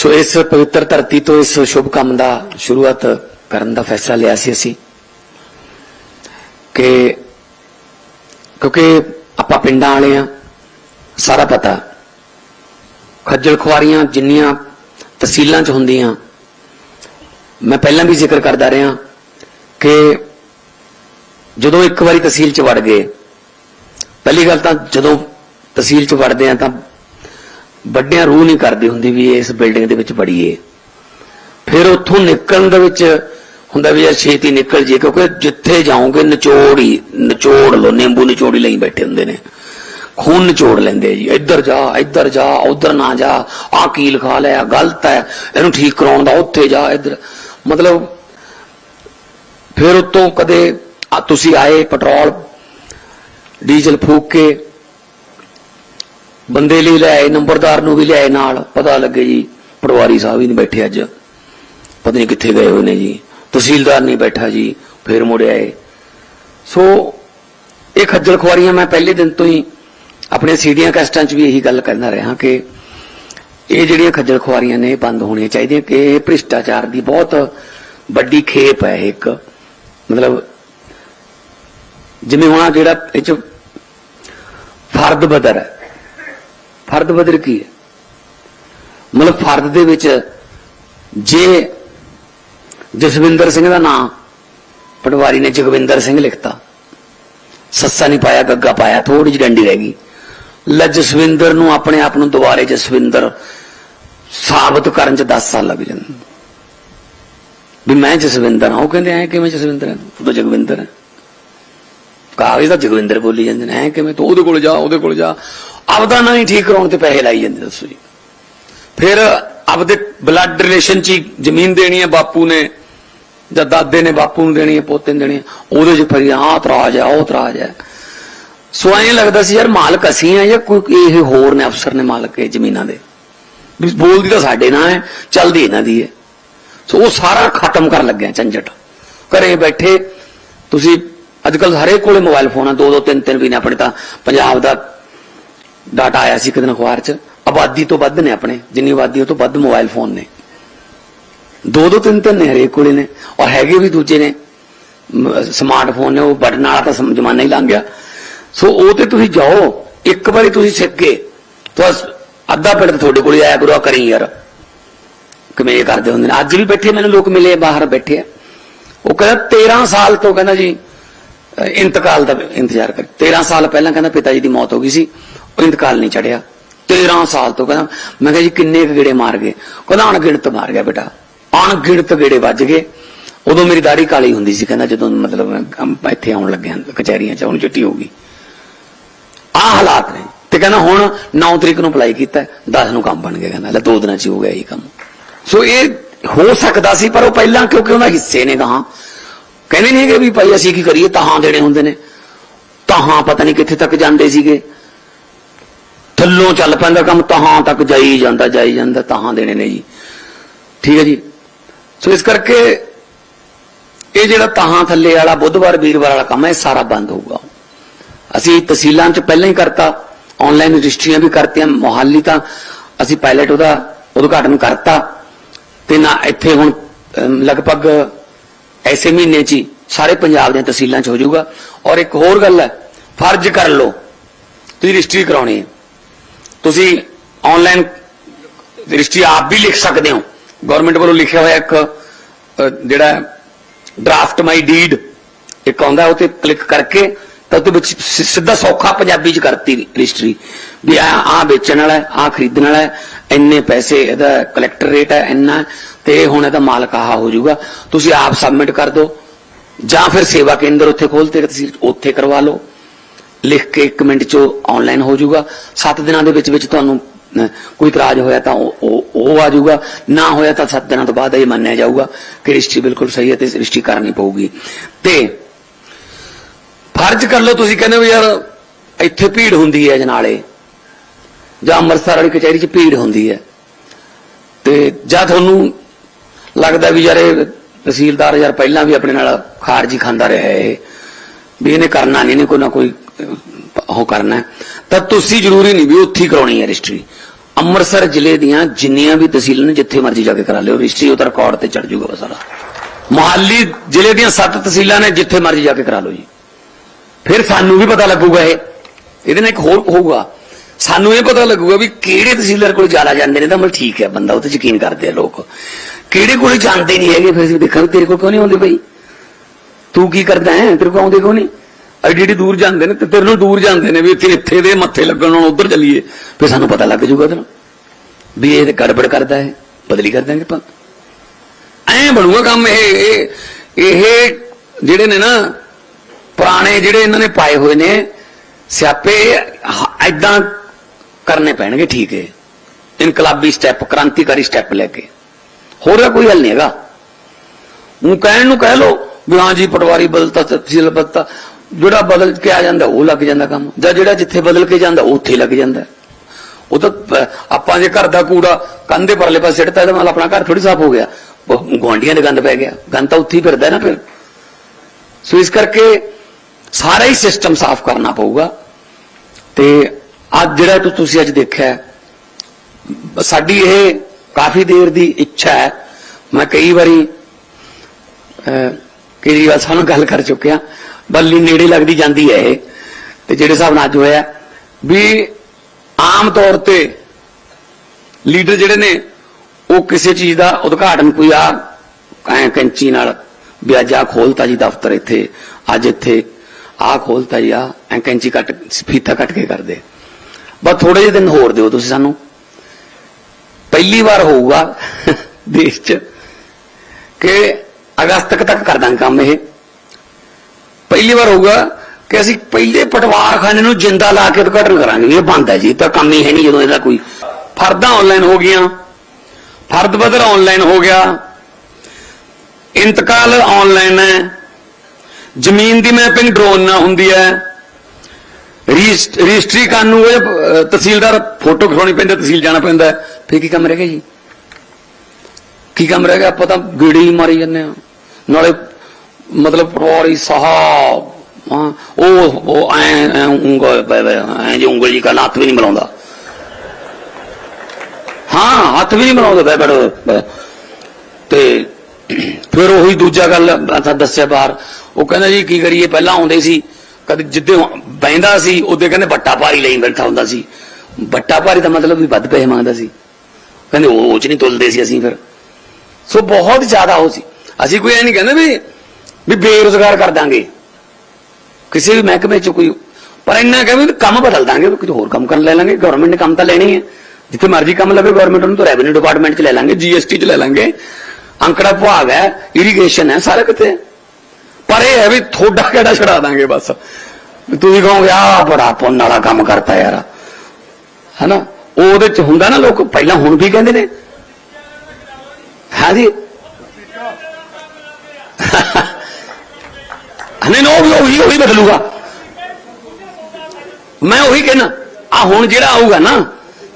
ਸੋ ਇਸ ਪਵਿੱਤਰ ਧਰਤੀ ਤੋਂ ਇਸ ਸ਼ੁਭ ਕੰਮ ਦਾ ਸ਼ੁਰੂਆਤ ਕਰਨ ਦਾ ਫੈਸਲਾ ਲਿਆ ਸੀ ਅਸੀਂ ਕਿ ਕਿਉਂਕਿ ਆਪਾਂ ਪਿੰਡਾਂ ਵਾਲੇ ਆ ਸਾਰਾ ਪਤਾ। ਖੱਜਲ ਖੁਆਰੀਆਂ ਜਿੰਨੀਆਂ ਤਹਿਸੀਲਾਂ 'ਚ ਹੁੰਦੀਆਂ, ਮੈਂ ਪਹਿਲਾਂ ਵੀ ਜ਼ਿਕਰ ਕਰਦਾ ਰਿਹਾ ਕਿ ਜਦੋਂ ਇੱਕ ਵਾਰੀ ਤਹਿਸੀਲ 'ਚ ਵੜ ਗਏ, ਪਹਿਲੀ ਗੱਲ ਤਾਂ ਜਦੋਂ ਤਹਿਸੀਲ 'ਚ ਵੜਦੇ ਆ ਤਾਂ ਵੱਡਿਆਂ ਰੂਹ ਨਹੀਂ ਕਰਦੀ ਹੁੰਦੀ ਵੀ ਇਸ ਬਿਲਡਿੰਗ ਦੇ ਵਿੱਚ ਵੜੀਏ। ਫਿਰ ਉੱਥੋਂ ਨਿਕਲਣ ਦੇ ਵਿੱਚ ਹੁੰਦਾ ਵੀ ਯਾਰ ਛੇਤੀ ਨਿਕਲ ਜੇ ਕਿਉਂਕਿ ਜਿੱਥੇ ਜਾਓਗੇ ਨਿਚੋੜ ਹੀ ਨਿਚੋੜ ਲੋ ਨਿੰਬੂ ਨਿਚੋੜੀ ਲਈ ਬੈਠੇ ਹੁੰਦੇ ਨੇ। ਖੂਨ ਨਿਚੋੜ ਲੈਂਦੇ ਜੀ, ਇੱਧਰ ਜਾ ਇੱਧਰ ਜਾ, ਉਧਰ ਨਾ ਜਾ ਆ ਕੀ ਲਿਖਾ ਲਿਆ ਗਲਤ ਹੈ, ਇਹਨੂੰ ਠੀਕ ਕਰਾਉਣ ਦਾ, ਉੱਥੇ ਜਾ, ਇੱਧਰ। ਮਤਲਬ ਫਿਰ ਉਤੋਂ ਕਦੇ ਤੁਸੀਂ ਆਏ, ਪੈਟਰੋਲ, ਡੀਜ਼ਲ ਫੂਕ ਕੇ ਬੰਦੇ ਲਈ ਲਿਆਏ, ਨੰਬਰਦਾਰ ਨੂੰ ਵੀ ਲਿਆਏ ਨਾਲ। ਪਤਾ ਲੱਗੇ ਜੀ, ਪਟਵਾਰੀ ਸਾਹਿਬ ਹੀ ਨਹੀਂ ਬੈਠੇ ਅੱਜ। ਪਤਾ ਨਹੀਂ ਕਿੱਥੇ ਗਏ ਹੋਏ ਨੇ ਜੀ। ਤਹਿਸੀਲਦਾਰ ਨਹੀਂ ਬੈਠਾ ਜੀ, ਫੇਰ ਮੁੜ ਆਏ। ਸੋ, ਇਹ ਖੱਜਲ ਖੁਆਰੀਆਂ ਮੈਂ ਪਹਿਲੇ ਦਿਨ ਤੋਂ ਹੀ ਆਪਣੇ ਸੀਡੀਆਂ ਕੈਸਟਾਂ 'ਚ ਵੀ ਇਹੀ ਗੱਲ ਕਹਿੰਦਾ ਰਿਹਾ ਕਿ ਇਹ ਜਿਹੜੀਆਂ ਖੱਜਲ ਖੁਆਰੀਆਂ ਨੇ, ਇਹ ਬੰਦ ਹੋਣੀਆਂ ਚਾਹੀਦੀਆਂ ਕਿ ਇਹ ਭ੍ਰਿਸ਼ਟਾਚਾਰ ਦੀ ਬਹੁਤ ਵੱਡੀ ਖੇਪ ਹੈ ਇੱਕ। ਮਤਲਬ, ਜਿਵੇਂ ਹੁਣ ਜਿਹੜਾ ਇਹ 'ਚ ਫਰਦ ਬਦਰ ਹੈ। ਫਰਦ ਬਦਰ ਕੀ ਹੈ? ਮਤਲਬ ਫਰਦ ਦੇ ਵਿੱਚ ਜੇ ਜਸਵਿੰਦਰ ਸਿੰਘ ਦਾ ਨਾਮ ਪਟਵਾਰੀ ਨੇ ਜਗਵਿੰਦਰ ਸਿੰਘ ਲਿਖਤਾ, ਸੱਸਾ ਨਹੀਂ ਪਾਇਆ, ਗੱਗਾ ਪਾਇਆ ਥੋੜੀ ਜਿਹੀ ਡੰਡੀ ਰਹਿ ਗਈ। ਲੈ ਜਸਵਿੰਦਰ ਨੂੰ ਆਪਣੇ ਆਪ ਨੂੰ ਦੁਬਾਰੇ ਜਸਵਿੰਦਰ ਸਾਬਤ ਕਰਨ ਚ 10 ਸਾਲ ਲੱਗ ਜਾਂਦੇ ਵੀ ਮੈਂ ਜਸਵਿੰਦਰ ਹਾਂ, ਉਹ ਕਹਿੰਦੇ, ਐ ਕਿਵੇਂ ਜਸਵਿੰਦਰ ਹੈ? ਤੂੰ ਤਾਂ ਜਗਵਿੰਦਰ ਹੈ। ਕਾਗਜ਼ ਤਾਂ ਜਗਵਿੰਦਰ ਬੋਲੀ ਜਾਂਦੇ ਨੇ, ਐ ਕਿਵੇਂ? ਤੂੰ ਉਹਦੇ ਕੋਲ ਜਾ, ਉਹਦੇ ਕੋਲ ਜਾ। ਆਪਦਾ ਨਾਂ ਹੀ ਠੀਕ ਕਰਾਉਣ ਤੇ ਪੈਸੇ ਲਾਈ ਜਾਂਦੇ ਦੱਸੋ ਜੀ। ਫਿਰ ਆਪਦੇ ਬਲੱਡ ਰਿਲੇਸ਼ਨ ਚ ਜ਼ਮੀਨ ਦੇਣੀ ਹੈ ਬਾਪੂ ਨੇ, ਜਾਂ ਦਾਦੇ ਨੇ ਬਾਪੂ ਨੂੰ ਦੇਣੀ ਹੈ, ਪੋਤੇ ਨੂੰ ਦੇਣੀ ਹੈ, ਉਹਦੇ ਚ ਫਿਰ ਆਹ ਤਰਾਜ ਹੈ, ਉਹ ਤਰਾਜ ਹੈ। ਸੋ ਐਂ ਲੱਗਦਾ ਸੀ ਯਾਰ ਮਾਲਕ ਅਸੀਂ ਆ ਜਾਂ ਕੋਈ ਇਹ ਹੋਰ ਨੇ ਅਫਸਰ ਨੇ ਮਾਲਕ ਇਹ ਜ਼ਮੀਨਾਂ ਦੇ? ਵੀ ਬੋਲਦੀ ਤਾਂ ਸਾਡੇ ਨਾਲ ਹੈ, ਚੱਲਦੀ ਇਹਨਾਂ ਦੀ ਹੈ। ਸੋ ਉਹ ਸਾਰਾ ਖਤਮ ਕਰਨ ਲੱਗਿਆ ਝੰਜਟ। ਘਰੇ ਬੈਠੇ, ਤੁਸੀਂ ਅੱਜ ਕੱਲ ਹਰੇਕ ਕੋਲੇ ਮੋਬਾਈਲ ਫੋਨ ਆ, ਦੋ ਦੋ ਤਿੰਨ ਤਿੰਨ ਵੀ ਨੇ ਆਪਣੇ ਤਾਂ ਪੰਜਾਬ ਦਾ ਡਾਟਾ ਆਇਆ ਸੀ ਇੱਕ ਦਿਨ ਅਖਬਾਰ 'ਚ। ਆਬਾਦੀ ਤੋਂ ਵੱਧ ਨੇ ਆਪਣੇ। ਜਿੰਨੀ ਆਬਾਦੀ ਉਹ ਤੋਂ ਵੱਧ ਮੋਬਾਈਲ ਫੋਨ ਨੇ। ਦੋ ਦੋ ਤਿੰਨ ਤਿੰਨ ਨੇ ਹਰੇਕ ਕੋਲੇ ਨੇ। ਔਰ ਹੈਗੇ ਵੀ ਦੂਜੇ ਨੇ। ਸਮਾਰਟਫੋਨ ਨੇ, ਉਹ ਬਟਨ ਵਾਲਾ ਤਾਂ ਜ਼ਮਾਨਾ ਹੀ ਲੰਘ ਗਿਆ। ਸੋ ਉਹ ਤੇ ਤੁਸੀਂ ਜਾਓ। ਇੱਕ ਵਾਰੀ ਤੁਸੀਂ ਸਿੱਖ ਗਏ ਤਾਂ ਅੱਧਾ ਪਿੰਡ ਤੁਹਾਡੇ ਕੋਲ ਹੀ ਆਇਆ ਗੁਰੂ ਕਰੀ ਯਾਰ। ਕਿਵੇਂ ਕਰਦੇ ਹੁੰਦੇ ਨੇ। ਅੱਜ ਵੀ ਬੈਠੇ, ਮੈਨੂੰ ਲੋਕ ਮਿਲੇ, ਬਾਹਰ ਬੈਠੇ ਆ। ਉਹ ਕਹਿੰਦਾ 13 ਸਾਲ ਤੋਂ ਕਹਿੰਦਾ ਜੀ ਇੰਤਕਾਲ ਦਾ ਇੰਤਜ਼ਾਰ ਕਰ। 13 ਸਾਲ ਪਹਿਲਾਂ ਕਹਿੰਦਾ ਪਿਤਾ ਜੀ ਦੀ ਮੌਤ ਹੋ ਗਈ ਸੀ। ਉਹ ਇੰਤਕਾਲ ਨਹੀਂ ਚੜਿਆ। 13 ਸਾਲ ਤੋਂ ਕਹਿੰਦਾ, ਮੈਂ ਕਿਹਾ ਜੀ, ਕਿੰਨੇ ਕੁ ਗੇੜੇ ਮਾਰ ਗਏ? ਕਹਿੰਦਾ, ਅਣਗਿਣਤ ਮਾਰ ਗਿਆ ਬੇਟਾ। ਅਣਗਿਣਤ ਗੇੜੇ ਵੱਜ ਗਏ। ਉਦੋਂ ਮੇਰੀ ਦਾੜੀ ਕਾਲੀ ਹੁੰਦੀ ਸੀ, ਕਹਿੰਦਾ, ਜਦੋਂ ਮਤਲਬ ਮੈਂ ਇੱਥੇ ਆਉਣ ਲੱਗਿਆ, ਕਚਹਿਰੀਆਂ 'ਚ ਹੁਣ ਚਿੱਟੀ ਹੋ ਗਈ। ਆ ਹਾਲਾਤ ਨੇ। ਤੇ ਕਹਿੰਦਾ, ਹੁਣ 9 ਤਰੀਕ ਨੂੰ ਅਪਲਾਈ ਕੀਤਾ 10 ਨੂੰ ਕੰਮ ਬਣ ਗਿਆ, ਕਹਿੰਦਾ, ਲੈ, ਦੋ ਦਿਨਾਂ 'ਚ ਹੋ ਗਿਆ ਇਹ ਕੰਮ। ਸੋ ਇਹ ਹੋ ਸਕਦਾ ਸੀ, ਪਰ ਉਹ ਪਹਿਲਾਂ ਕਿਉਂਕਿ ਉਹਨਾਂ ਹਿੱਸੇ ਨੇ ਗਾਹਾਂ। ਕਹਿੰਦੇ ਨਹੀਂ ਕਿ ਵੀ ਭਾਈ, ਅਸੀਂ ਕੀ ਕਰੀਏ? ਤਾਹਾਂ ਦੇਣੇ ਹੁੰਦੇ ਨੇ। ਤਾਹਾਂ ਪਤਾ ਨਹੀਂ ਕਿੱਥੇ ਤੱਕ ਜਾਂਦੇ ਸੀਗੇ। ਥੱਲੋਂ ਚੱਲ ਪੈਂਦਾ ਕੰਮ, ਤਾਹਾਂ ਤੱਕ ਜਾਈ ਜਾਂਦਾ ਜਾਈ ਜਾਂਦਾ, ਤਾਹਾਂ ਦੇਣੇ ਨੇ ਜੀ। ਠੀਕ ਹੈ ਜੀ? ਸੋ ਇਸ ਕਰਕੇ ਇਹ ਜਿਹੜਾ ਤਾਹਾਂ ਥੱਲੇ ਵਾਲਾ, ਬੁੱਧਵਾਰ, ਵੀਰਵਾਰ ਵਾਲਾ ਕੰਮ ਹੈ, ਇਹ ਸਾਰਾ ਬੰਦ ਹੋਊਗਾ। ਅਸੀਂ ਤਹਿਸੀਲਾਂ 'ਚ ਪਹਿਲਾਂ ਹੀ ਕਰਤਾ ਆਨਲਾਈਨ ਰਜਿਸਟਰੀਆਂ ਵੀ ਕਰਤੀਆਂ, ਮੁਹਾਲੀ ਤਾਂ ਅਸੀਂ ਪਾਇਲਟ ਉਹਦਾ ਉਦਘਾਟਨ ਕਰਤਾ, ਤੇ ਨਾ ਇੱਥੇ ਹੁਣ ਲਗਭਗ ਐਸੇ ਮਹੀਨੇ 'ਚ ਹੀ ਸਾਰੇ ਪੰਜਾਬ ਦੀਆਂ ਤਹਿਸੀਲਾਂ 'ਚ ਹੋ ਜਾਊਗਾ। ਔਰ ਇੱਕ ਹੋਰ ਗੱਲ ਹੈ, ਫਰਜ਼ ਕਰ ਲਓ, ਤੁਸੀਂ ਰਜਿਸਟਰੀ ਕਰਾਉਣੀ ਹੈ। ਤੁਸੀਂ ਆਨਲਾਈਨ ਰਜਿਸਟਰੀ ਆਪ ਵੀ ਲਿਖ ਸਕਦੇ ਹੋ। ਗਵਰਨਮੈਂਟ ਵੱਲੋਂ ਲਿਖਿਆ ਹੋਇਆ ਇੱਕ ਜਿਹੜਾ ਡਰਾਫਟ ਮਾਈ ਡੀਡ ਇੱਕ ਆਉਂਦਾ ਉਹ ਤੇ ਕਲਿੱਕ ਕਰਕੇ ਤਾਂ ਉਹਦੇ ਵਿੱਚ ਸਿੱਧਾ ਸੌਖਾ ਪੰਜਾਬੀ ਚ ਕਰਤੀ ਰਜਿਸਟਰੀ ਵੀ ਆ ਆ ਵੇਚਣ ਵਾਲਾ ਆ ਖਰੀਦਣ ਵਾਲਾ ਇੰਨੇ ਪੈਸੇ ਇਹਦਾ ਕਲੈਕਟਰ ਰੇਟ ਹੈ, ਇੰਨਾ ਤੇ ਹੁਣ ਇਹਦਾ ਮਾਲਕ ਆਹ ਹੋ ਜਾਊਗਾ। ਤੁਸੀਂ ਆਪ ਸਬਮਿਟ ਕਰ ਦਿਓ ਜਾਂ ਫਿਰ ਸੇਵਾ ਕੇਂਦਰ ਉੱਥੇ ਖੋਲਤੇ ਤੁਸੀਂ ਉੱਥੇ ਕਰਵਾ ਲਓ। ਲਿਖ ਕੇ 1 ਮਿੰਟ ਚ ਆਨਲਾਈਨ ਹੋ ਜਾਊਗਾ। 7 ਦਿਨਾਂ ਦੇ ਵਿੱਚ ਵਿੱਚ ਤੁਹਾਨੂੰ ਕੋਈ ਇਤਰਾਜ਼ ਹੋਇਆ ਤਾਂ ਉਹ, ਉਹ- ਉਹ ਆ ਜਾਊਗਾ। ਨਾ ਹੋਇਆ ਤਾਂ 7 ਦਿਨਾਂ ਤੋਂ ਬਾਅਦ ਇਹ ਮੰਨਿਆ ਜਾਊਗਾ ਕਿ ਰਜਿਸਟਰੀ ਬਿਲਕੁਲ ਸਹੀ ਹੈ ਤੇ ਰਜਿਸਟਰੀ ਕਰਨੀ ਪਊਗੀ। ਤੇ ਫਰਜ਼ ਕਰ ਲਓ ਤੁਸੀਂ ਕਹਿੰਦੇ ਹੋ ਯਾਰ ਇੱਥੇ ਭੀੜ ਹੁੰਦੀ ਹੈ ਜਨਾਲੇ, ਜਾਂ ਅੰਮ੍ਰਿਤਸਰ ਵਾਲੀ ਕਚਹਿਰੀ 'ਚ ਭੀੜ ਹੁੰਦੀ ਹੈ। ਤੇ ਜਾਂ ਤੁਹਾਨੂੰ ਲੱਗਦਾ ਵੀ ਯਾਰ ਇਹ ਤਹਿਸੀਲਦਾਰ ਯਾਰ ਪਹਿਲਾਂ ਵੀ ਆਪਣੇ ਨਾਲ ਖਾਰਜੀ ਖਾਂਦਾ ਰਿਹਾ ਹੈ ਇਹ, ਵੀ ਇਹਨੇ ਕਰਨਾ ਨਹੀਂ, ਇਹਨੇ ਕੋਈ ਨਾ ਕੋਈ ਉਹ ਕਰਨਾ ਤਾਂ ਤੁਸੀਂ ਜ਼ਰੂਰੀ ਨਹੀਂ ਵੀ ਉੱਥੇ ਕਰਾਉਣੀ ਹੈ ਰਜਿਸਟਰੀ। ਅੰਮ੍ਰਿਤਸਰ ਜ਼ਿਲ੍ਹੇ ਦੀਆਂ ਜਿੰਨੀਆਂ ਵੀ ਤਹਿਸੀਲਾਂ ਨੇ, ਜਿੱਥੇ ਮਰਜ਼ੀ ਜਾ ਕੇ ਕਰਾ ਲਿਓ, ਰਜਿਸਟਰੀ ਉਹਦਾ ਰਿਕਾਰਡ ਤੇ ਚੜ ਜਾਊਗਾ ਸਾਰਾ। ਮੁਹਾਲੀ ਜ਼ਿਲ੍ਹੇ ਦੀਆਂ ਸੱਤ ਤਹਿਸੀਲਾਂ ਨੇ, ਜਿੱਥੇ ਮਰਜ਼ੀ ਜਾ ਕੇ ਕਰਾ ਲਓ ਜੀ। ਫਿਰ ਸਾਨੂੰ ਵੀ ਪਤਾ ਲੱਗੂਗਾ ਇਹ। ਇਹਦੇ ਨਾਲ ਇੱਕ ਹੋਰ ਹੋਊਗਾ। ਸਾਨੂੰ ਇਹ ਪਤਾ ਲੱਗੂਗਾ ਵੀ ਕਿਹੜੇ ਤਹਿਸੀਲਦਾਰ ਕੋਲ ਜ਼ਿਆਦਾ ਜਾਂਦੇ ਨੇ, ਤਾਂ ਮਤਲਬ ਠੀਕ ਹੈ, ਬੰਦਾ ਉਹ ਤੇ ਯਕੀਨ ਕਰਦੇ ਆ ਲੋਕ। ਕਿਹੜੇ ਕੋਲ ਜਾਂਦੇ ਨਹੀਂ ਹੈਗੇ, ਫਿਰ ਅਸੀਂ ਦੇਖਾਂਗੇ, ਤੇਰੇ ਕੋਲ ਕਿਉਂ ਨਹੀਂ ਆਉਂਦੇ ਬਈ? ਤੂੰ ਕੀ ਕਰਦਾ ਹੈ? ਤੇਰੇ ਕੋਲ ਆਉਂਦੇ ਕਿਉਂ ਨਹੀਂ? ਐਡੀ ਐਡੀ ਦੂਰ ਜਾਂਦੇ ਨੇ ਤੇ ਤੇਰੇ ਨੂੰ ਦੂਰ ਜਾਂਦੇ ਨੇ ਵੀ ਇੱਥੇ ਇੱਥੇ ਦੇ ਮੱਥੇ ਲੱਗਣ ਨਾਲ ਉਧਰ ਚੱਲੀਏ, ਫਿਰ ਸਾਨੂੰ ਪਤਾ ਲੱਗ ਜਾਊਗਾ ਉਹਦਾ ਵੀ ਇਹ ਗੜਬੜ ਕਰਦਾ ਹੈ, ਬਦਲੀ ਕਰ ਦਾਂਗੇ ਆਪਾਂ। ਐਂ ਬਣੂਗਾ ਕੰਮ ਇਹ ਇਹ ਜਿਹੜੇ ਨੇ ਨਾ, ਪੁਰਾਣੇ ਜਿਹੜੇ ਇਹਨਾਂ ਨੇ ਪਾਏ ਹੋਏ ਨੇ, ਸਿਆਪੇ ਐਦਾਂ ਕਰਨੇ ਪੈਣਗੇ, ਠੀਕ ਹੈ। ਇਨਕਲਾਬੀ ਸਟੈਪ ਕ੍ਰਾਂਤੀਕਾਰੀ ਸਟੈਪ ਲੈ ਕੇ। ਹੋਰ ਤਾਂ ਕੋਈ ਹੱਲ ਨਹੀਂ ਹੈਗਾ। ਉਹ ਕਹਿਣ ਨੂੰ ਕਹਿ ਲੋ ਵੀ ਹਾਂ ਜੀ, ਪਟਵਾਰੀ ਬਦਲਤਾ, ਤਹਿਸੀਲ ਬਦਲਤਾ। ਜਿਹੜਾ ਬਦਲ ਕੇ ਆ ਜਾਂਦਾ ਉਹ ਲੱਗ ਜਾਂਦਾ ਕੰਮ। ਜਾਂ ਜਿਹੜਾ ਜਿੱਥੇ ਬਦਲ ਕੇ ਜਾਂਦਾ ਉਹ ਉੱਥੇ ਲੱਗ ਜਾਂਦਾ। ਉਹ ਤਾਂ ਆਪਾਂ ਜੇ ਘਰ ਦਾ ਕੂੜਾ ਕੰਧੇ ਪਰਲੇ ਪਾਸੇ ਸਿੱਟਤਾ ਤਾਂ ਮਤਲਬ ਆਪਣਾ ਘਰ ਥੋੜੀ ਸਾਫ਼ ਹੋ ਗਿਆ। ਗਵਾਂਡੀਆਂ ਦੇ ਗੰਦ ਪੈ ਗਿਆ। ਗੰਦ ਤਾਂ ਉੱਥੇ ਹੀ ਫਿਰਦਾ ਨਾ ਫਿਰ। ਸੋ ਇਸ ਕਰਕੇ ਸਾਰਾ ਹੀ ਸਿਸਟਮ ਸਾਫ਼ ਕਰਨਾ ਪਊਗਾ। ਤੇ ਅੱਜ ਜਿਹੜਾ ਤੁਸੀਂ ਅੱਜ ਦੇਖਿਆ ਸਾਡੀ ਇਹ ਕਾਫੀ ਦੇਰ ਦੀ ਇੱਛਾ ਹੈ। ਮੈਂ ਕਈ ਵਾਰੀ ਅਹ, ਕੇਜਰੀਵਾਲ ਸਾਹਿਬ ਨਾਲ ਗੱਲ ਕਰ ਚੁੱਕਿਆ। ਬੱਲੀ ਨੇੜੇ ਲੱਗਦੀ ਜਾਂਦੀ ਹੈ ਇਹ। ਤੇ ਜਿਹੜੇ ਹਿਸਾਬ ਨਾਲ ਅੱਜ ਹੋਇਆ, ਵੀ ਆਮ ਤੌਰ ਤੇ ਲੀਡਰ ਜਿਹੜੇ ਨੇ, ਉਹ ਕਿਸੇ ਚੀਜ਼ ਦਾ ਉਦਘਾਟਨ ਕੋਈ ਆ, ਐ ਕੈਂਚੀ ਨਾਲ, ਵੀ ਅੱਜ ਆ ਖੋਲਤਾ ਜੀ ਦਫ਼ਤਰ ਇੱਥੇ, ਅੱਜ ਇੱਥੇ ਆ ਖੋਲਤਾ ਜੀ ਆ ਐ ਕੈਂਚੀ ਕੱਟ ਫੀਤਾ ਕੱਟ ਕੇ ਕਰਦੇ। ਬਸ ਥੋੜੇ ਜਿਹੇ ਦਿਨ ਹੋਰ ਦਿਓ ਤੁਸੀਂ ਸਾਨੂੰ। ਪਹਿਲੀ ਵਾਰ ਹੋਊਗਾ ਦੇਸ਼ 'ਚ ਕਿ ਅਗਸਤ ਤੱਕ ਤੱਕ ਕਰ ਦਾਂਗੇ ਕੰਮ ਇਹ। ਪਹਿਲੀ ਵਾਰ ਹੋਊਗਾ ਕਿ ਅਸੀਂ ਪਹਿਲੇ ਪਟਵਾਰਖਾਨੇ ਨੂੰ ਜਿੰਦਾ ਲਾ ਕੇ ਉਦਘਾਟਨ ਕਰਾਂਗੇ। ਇਹ ਬੰਦ ਹੈ ਜੀ ਤਾਂ ਕੰਮ ਹੀ ਹੈ ਨਹੀਂ ਜਦੋਂ ਇਹਦਾ ਕੋਈ। ਫਰਦਾਂ ਆਨਲਾਈਨ ਹੋ ਗਈਆਂ। ਫਰਦ ਬਦਲ ਆਨਲਾਈਨ ਹੋ ਗਿਆ। ਇੰਤਕਾਲ ਆਨਲਾਈਨ ਹੈ। ਜ਼ਮੀਨ ਦੀ ਮੈਪਿੰਗ ਡਰੋਨ ਨਾਲ ਹੁੰਦੀ ਹੈ। ਰਜਿਸਟ- ਰਜਿਸਟਰੀ ਕਾਨੂੰਨ ਉਹ ਅਹ, ਤਹਿਸੀਲਦਾਰ ਫੋਟੋ ਖਿਚਾਉਣੀ ਪੈਂਦੀ ਤਹਿਸੀਲ ਜਾਣਾ ਪੈਂਦਾ ਹੈ। ਫਿਰ ਕੀ ਕੰਮ ਰਹਿ ਗਿਆ ਜੀ? ਕੀ ਕੰਮ ਰਹਿ ਗਿਆ? ਆਪਾਂ ਤਾਂ ਗੇੜੇ ਮਾਰੀ ਜਾਂਦੇ ਆ ਨਾਲੇ ਮਤਲਬ ਪਟਵਾਰੀ ਸਾਹਿਬ ਉਹ ਉਹ ਐ ਐ ਉਂਗਲ ਐ ਜੇ ਉਂਗਲ ਜੀ ਕਰਨਾ, ਹੱਥ ਵੀ ਨਹੀਂ ਮਿਲਾਉਂਦਾ। ਹਾਂ, ਹੱਥ ਵੀ ਨਹੀਂ ਮਿਲਾਉਂਦਾ, ਬੈ ਬੜ ਤੇ ਫਿਰ ਉਹੀ ਦੂਜਾ ਗੱਲ ਅਸਾਂ ਦੱਸਿਆ ਬਾਹਰ। ਉਹ ਕਹਿੰਦਾ ਜੀ, ਕੀ ਕਰੀਏ, ਪਹਿਲਾਂ ਆਉਂਦੇ ਸੀ, ਕਦੇ ਜਿੱਦੇ ਬੈਂਦਾ ਸੀ, ਉਹਦੇ ਕਹਿੰਦੇ ਬੱਟਾ ਭਾਰੀ ਲਈ ਬੈਠਾ ਹੁੰਦਾ ਸੀ। ਬੱਟਾ ਭਾਰੀ ਦਾ ਮਤਲਬ ਵੀ ਵੱਧ ਪੈਸੇ ਮੰਗਦਾ ਸੀ। ਕਹਿੰਦੇ ਉਹ ਉਹ ਚ ਨਹੀਂ ਤੁਲਦੇ ਸੀ ਅਸੀਂ ਫਿਰ। ਸੋ ਬਹੁਤ ਜ਼ਿਆਦਾ ਹੋ ਸੀ। ਅਸੀਂ ਕੋਈ ਐ ਨਹੀਂ ਕਹਿੰਦੇ ਵੀ ਵੀ ਬੇਰੁਜ਼ਗਾਰ ਕਰ ਦਾਂਗੇ। ਕਿਸੇ ਵੀ ਮਹਿਕਮੇ ਚ ਕੋਈ ਪਰ ਇੰਨਾ ਕਹਿੰਦੇ ਵੀ ਕੰਮ ਬਦਲ ਦਾਂਗੇ, ਵੀ ਕੁਝ ਹੋਰ ਕੰਮ ਕਰਨ ਲੈ ਲਾਂਗੇ ਗਵਰਨਮੈਂਟ ਨੇ ਕੰਮ ਤਾਂ ਲੈਣੇ ਹੈ ਜਿੱਥੇ ਮਰਜ਼ੀ ਕੰਮ ਲੱਗੇ ਗਵਰਨਮੈਂਟ ਨੂੰ ਤਾਂ ਰੈਵਨਿਊ ਡਿਪਾਰਟਮੈਂਟ ਚ ਲੈ ਲਾਂਗੇ ਜੀਐਸਟੀ ਚ ਲੈ ਲਾਂਗੇ। ਅੰਕੜਾ ਵਿਭਾਗ ਹੈ ਇਰੀਗੇਸ਼ਨ ਹੈ, ਸਾਰਾ ਕਿਤੇ। ਪਰ ਇਹ ਹੈ ਵੀ ਥੋੜਾ ਕਿਹੜਾ ਛੜਾ ਦਾਂਗੇ ਬਸ। ਵੀ ਤੁਸੀਂ ਕਹੋਗੇ ਆ ਬੜਾ ਪੁੰਨ ਵਾਲਾ ਕੰਮ ਕਰਤਾ ਯਾਰ। ਹਨਾ? ਉਹਦੇ ਚ ਹੁੰਦਾ ਨਾ ਲੋਕ, ਪਹਿਲਾਂ ਹੁਣ ਵੀ ਕਹਿੰਦੇ ਨੇ। ਹਾਂਜੀ ਨਹੀਂ ਨਾ ਉਹ ਵੀ, ਉਹੀ ਉਹੀ ਬਦਲੂਗਾ। ਮੈਂ ਉਹੀ ਕਹਿਣਾ ਆ ਹੁਣ ਜਿਹੜਾ ਆਊਗਾ ਨਾ,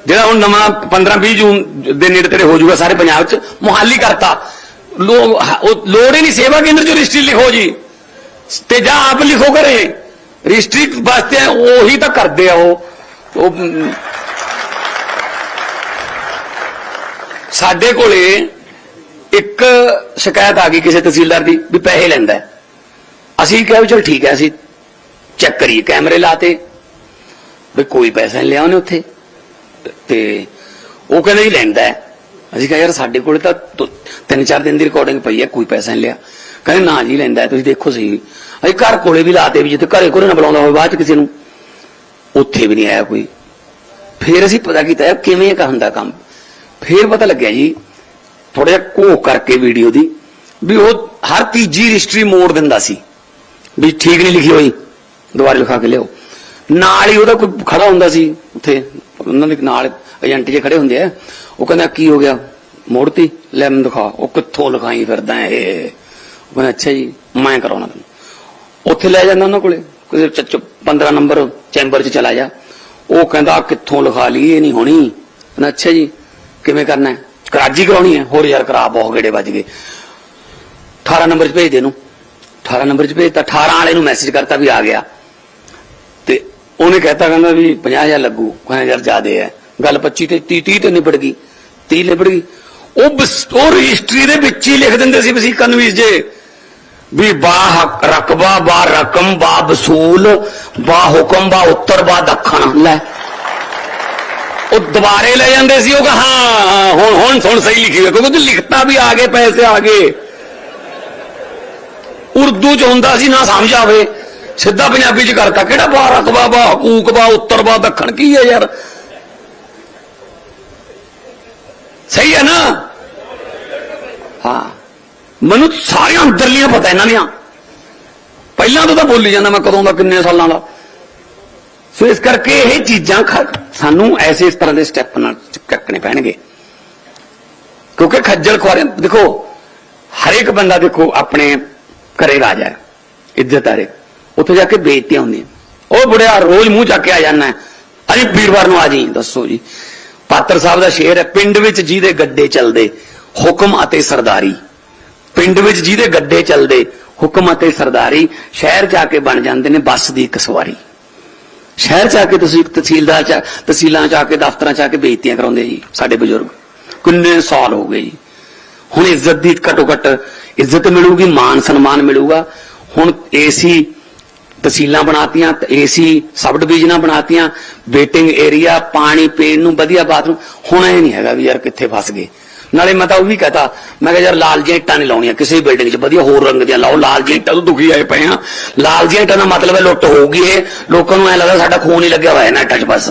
ਜਿਹੜਾ ਹੁਣ ਨਵਾਂ 15 20 ਜੂਨ ਦੇ ਨੇੜੇ ਤੇੜੇ ਹੋ ਜਾਊਗਾ ਸਾਰੇ ਪੰਜਾਬ 'ਚ, ਮੁਹਾਲੀ ਕਰਤਾ। ਉਹ ਲੋੜ ਹੀ ਨਹੀਂ ਸੇਵਾ ਕੇਂਦਰ 'ਚ ਰਜਿਸਟਰੀ ਲਿਖੋ ਜੀ। ਤੇ ਜਾਂ ਆਪ ਲਿਖੋ ਕਰੇ ਰਜਿਸਟਰੀ ਵਾਸਤੇ ਉਹੀ ਤਾਂ ਕਰਦੇ ਆ ਉਹ। ਸਾਡੇ ਕੋਲੇ ਇੱਕ ਸ਼ਿਕਾਇਤ ਆ ਗਈ ਕਿਸੇ ਤਹਿਸੀਲਦਾਰ ਦੀ ਵੀ ਪੈਸੇ ਲੈਂਦਾ ਹੈ। ਅਸੀਂ ਕਿਹਾ ਵੀ ਚਲ ਠੀਕ ਹੈ, ਅਸੀਂ ਚੈੱਕ ਕਰੀਏ, ਕੈਮਰੇ ਲਾਤੇ। ਵੀ ਕੋਈ ਪੈਸਾ ਨਹੀਂ ਲਿਆ ਉਹਨੇ ਉੱਥੇ। ਤੇ ਉਹ ਕਹਿੰਦਾ ਜੀ ਲੈਂਦਾ ਅਸੀਂ ਕਿਹਾ ਯਾਰ ਸਾਡੇ ਕੋਲ ਤਾਂ ਤਿੰਨ ਚਾਰ ਦਿਨ ਦੀ ਰਿਕਾਰਡਿੰਗ ਪਈ ਹੈ, ਕੋਈ ਪੈਸਾ ਨਹੀਂ ਲਿਆ। ਕਹਿੰਦੇ ਨਾ ਜੀ ਲੈਂਦਾ ਤੁਸੀਂ ਦੇਖੋ ਸਹੀ। ਅਸੀਂ ਘਰ ਕੋਲੇ ਵੀ ਲਾਤੇ ਵੀ ਜਿੱਥੇ ਘਰੇ ਕੋਲੇ ਨਾ ਬੁਲਾਉਂਦਾ ਹੋਵੇ ਬਾਅਦ ਚ ਕਿਸੇ ਨੂੰ। ਉੱਥੇ ਵੀ ਨਹੀਂ ਆਇਆ ਕੋਈ। ਫਿਰ ਅਸੀਂ ਪਤਾ ਕੀਤਾ ਕਿਵੇਂ ਇਹ ਹੁੰਦਾ ਕੰਮ। ਫਿਰ ਪਤਾ ਲੱਗਿਆ ਜੀ ਥੋੜਾ ਜਿਹਾ ਘੋ ਕਰਕੇ ਵੀਡੀਓ ਦੀ, ਵੀ ਉਹ ਹਰ ਤੀਜੀ ਰਜਿਸਟਰੀ ਮੋੜ ਦਿੰਦਾ ਸੀ। ਵੀ ਠੀਕ ਨਹੀਂ ਲਿਖੀ ਹੋਈ, ਦੁਬਾਰਾ ਲਿਖਾ ਕੇ ਲਿਆਓ। ਨਾਲ ਹੀ ਉਹਦਾ ਕੋਈ ਖੜਾ ਹੁੰਦਾ ਸੀ ਉੱਥੇ, ਉਹਨਾਂ ਦੇ ਨਾਲ ਏਜੰਟ ਜੇ ਖੜੇ ਹੁੰਦੇ ਆ, ਉਹ ਕਹਿੰਦਾ, ਕੀ ਹੋ ਗਿਆ? ਮੋੜਤੀ? ਲੈ ਮੈਨੂੰ ਦਿਖਾ, ਉਹ ਕਿੱਥੋਂ ਲਿਖਾਈ ਫਿਰਦਾ ਇਹ? ਉਹ ਕਹਿੰਦਾ, ਅੱਛਾ ਜੀ, ਮੈਂ ਕਰਾਉਣਾ ਤੈਨੂੰ। ਉੱਥੇ ਲੈ ਜਾਂਦਾ ਉਹਨਾਂ ਕੋਲੇ ਕਿਸੇ 15 ਨੰਬਰ ਚੈਂਬਰ 'ਚ ਚਲਾ ਜਾ। ਉਹ ਕਹਿੰਦਾ ਕਿੱਥੋਂ ਲਿਖਾ ਲਈ? ਇਹ ਨਹੀਂ ਹੋਣੀ। ਕਹਿੰਦਾ, ਅੱਛਾ ਜੀ, ਕਿਵੇਂ ਕਰਨਾ ਹੈ? ਕਰਾਜੀ ਕਰਾਉਣੀ ਹੈ। ਹੋਰ ਯਾਰ, ਕਰਾ ਬਹੁਤ ਗੇੜੇ ਵੱਜ ਗਏ। 18 ਨੰਬਰ 'ਚ ਭੇਜ ਦੇ ਇਹਨੂੰ। 18 ਨੰਬਰ 'ਚ ਭੇਜਤਾ 18 ਵਾਲੇ ਨੂੰ ਮੈਸੇਜ ਕਰਤਾ ਵੀ ਆ ਗਿਆ। ਤੇ ਉਹਨੇ ਕਹਿਤਾ, ਕਹਿੰਦਾ ਵੀ 50000 ਲੱਗੂ। ਕਹਿੰਦਾ ਯਾਰ ਜ਼ਿਆਦੇ ਹੈ ਗੱਲ 25 ਤੇ 30 30 ਤੇ ਨਿਬੜ ਗਈ। 30 ਨਿਬੜ ਗਈ। ਉਹ ਉਹ ਰਜਿਸਟਰੀ ਦੇ ਵਿੱਚ ਹੀ ਲਿਖ ਦਿੰਦੇ ਸੀ ਵਸੀਕਾ ਨਵੀਸ ਜੇ। ਵੀ ਬਾ ਰਕਬਾ ਬਾ ਰਕਮ ਬਾ ਵਸੂਲ ਬਾ ਹੁਕਮ ਬਾ ਉੱਤਰ ਬਾ ਦੱਖਣ। ਲੈ। ਉਹ ਦੁਬਾਰੇ ਲੈ ਜਾਂਦੇ ਸੀ, ਉਹ ਕਿ ਹਾਂ ਹੁਣ ਹੁਣ ਹੁਣ ਸਹੀ ਲਿਖੀ ਹੋਈ ਕਿਉਂਕਿ ਲਿਖਤਾ ਵੀ ਆ ਗਏ, ਪੈਸੇ ਆ ਗਏ। ਉਰਦੂ ਚ ਹੁੰਦਾ ਸੀ, ਨਾ ਸਮਝ ਆਵੇ ਸਿੱਧਾ ਪੰਜਾਬੀ ਚ ਕਰਤਾ। ਕਿਹੜਾ ਬਾ ਰਕਬਾ ਬਾ ਹਕੂਕ ਬਾ ਉੱਤਰ ਬਾ ਦੱਖਣ ਕੀ ਹੈ ਯਾਰ? ਸਹੀ ਹੈ ਨਾ? ਹਾਂ। ਮੈਨੂੰ ਸਾਰੀਆਂ ਅੰਦਰਲੀਆਂ ਪਤਾ ਇਹਨਾਂ ਦੀਆਂ। ਪਹਿਲਾਂ ਤੋਂ ਤਾਂ ਬੋਲੀ ਜਾਂਦਾ ਮੈਂ ਕਦੋਂ ਦਾ, ਕਿੰਨੇ ਸਾਲਾਂ ਦਾ। ਸੋ ਇਸ ਕਰਕੇ ਇਹ ਚੀਜ਼ਾਂ ਸਾਨੂੰ ਐਸੇ ਇਸ ਤਰ੍ਹਾਂ ਦੇ ਸਟੈਪ ਨਾਲ ਚੱਕਣੇ ਪੈਣਗੇ। ਕਿਉਂਕਿ ਖੱਜਲ ਖੁਆਰੇ, ਦੇਖੋ, ਹਰੇਕ ਬੰਦਾ ਦੇਖੋ, ਆਪਣੇ ਘਰੇ ਰਾਜਾ ਇੱਜ਼ਤ ਆਰੇ ਉੱਥੇ ਜਾ ਕੇ ਬੇਇੱਜ਼ਤੀਆਂ ਹੁੰਦੀਆਂ। ਉਹ ਬੁੜਿਆ ਰੋਜ਼ ਮੂੰਹ ਚੱਕ ਕੇ ਆ ਜਾਂਦਾ ਅਜੀ ਵੀਰਵਾਰ ਨੂੰ ਆ ਜੀ, ਦੱਸੋ ਜੀ। ਪਾਤਰ ਸਾਹਿਬ ਦਾ ਸ਼ੇਰ ਹੈ, ਪਿੰਡ ਵਿੱਚ ਜਿਹਦੇ ਗੱਡੇ ਚੱਲਦੇ, ਹੁਕਮ ਅਤੇ ਸਰਦਾਰੀ। ਪਿੰਡ ਵਿੱਚ ਜਿਹਦੇ ਗੱਡੇ ਚੱਲਦੇ, ਹੁਕਮ ਅਤੇ ਸਰਦਾਰੀ। ਸ਼ਹਿਰ ਜਾ ਕੇ ਬਣ ਜਾਂਦੇ ਨੇ ਬੱਸ ਦੀ ਇੱਕ ਸਵਾਰੀ। ਸ਼ਹਿਰ ਚ ਆ ਕੇ ਤੁਸੀਂ ਤਹਿਸੀਲਦਾਰ ਚ ਤਹਿਸੀਲਾਂ ਚ ਆ ਕੇ, ਦਫ਼ਤਰਾਂ ਚ ਆ ਕੇ ਬੇਇੱਜ਼ਤੀਆਂ ਕਰਾਉਂਦੇ ਜੀ, ਸਾਡੇ ਬਜ਼ੁਰਗ। ਕਿੰਨੇ ਸਾਲ ਹੋ ਗਏ ਜੀ। ਹੁਣ ਇੱਜ਼ਤ ਦੀ ਘਟੋ ਘਟ ਇੱਜ਼ਤ ਮਿਲੂਗੀ, ਮਾਨ ਸਨਮਾਨ ਮਿਲੂਗਾ। ਹੁਣ ਏਸੀ ਤਹਿਸੀਲਾਂ ਬਣਾਤੀਆਂ ਏਸੀ ਸਬ ਡਿਵੀਜ਼ਨਾਂ ਬਣਾਤੀਆਂ, ਵੇਟਿੰਗ ਏਰੀਆ, ਪਾਣੀ ਪੀਣ ਨੂੰ ਵਧੀਆ ਬਾਥਰੂਮ, ਹੁਣ ਇਹ ਨਹੀਂ ਹੈਗਾ ਵੀ ਯਾਰ ਕਿੱਥੇ ਫਸ ਗਏ। ਨਾਲੇ ਮੈਂ ਤਾਂ ਉਹ ਵੀ ਕਹਤਾ, ਮੈਂ ਕਿਹਾ ਯਾਰ ਲਾਲ ਜਿਹੀਆਂ ਇੱਟਾਂ ਨਹੀਂ ਲਾਉਣੀਆਂ ਕਿਸੇ ਬਿਲਡਿੰਗ 'ਚ, ਵਧੀਆ ਹੋਰ ਰੰਗ ਦੀਆਂ ਲਾਓ, ਲਾਲ ਜਿਹੀਆਂ ਇੱਟਾਂ ਤੋਂ ਦੁਖੀ ਆਏ ਪਏ ਆ ਲਾਲ ਜਿਹੀਆਂ ਇੱਟਾਂ ਦਾ ਮਤਲਬ ਹੈ ਲੁੱਟ ਹੋਊਗੀ ਇਹ, ਲੋਕਾਂ ਨੂੰ ਐ ਲੱਗਦਾ ਸਾਡਾ ਖੂਨ ਹੀ ਲੱਗਿਆ ਹੋਇਆ ਇਹਨਾਂ ਇੱਟਾਂ 'ਚ ਬਸ।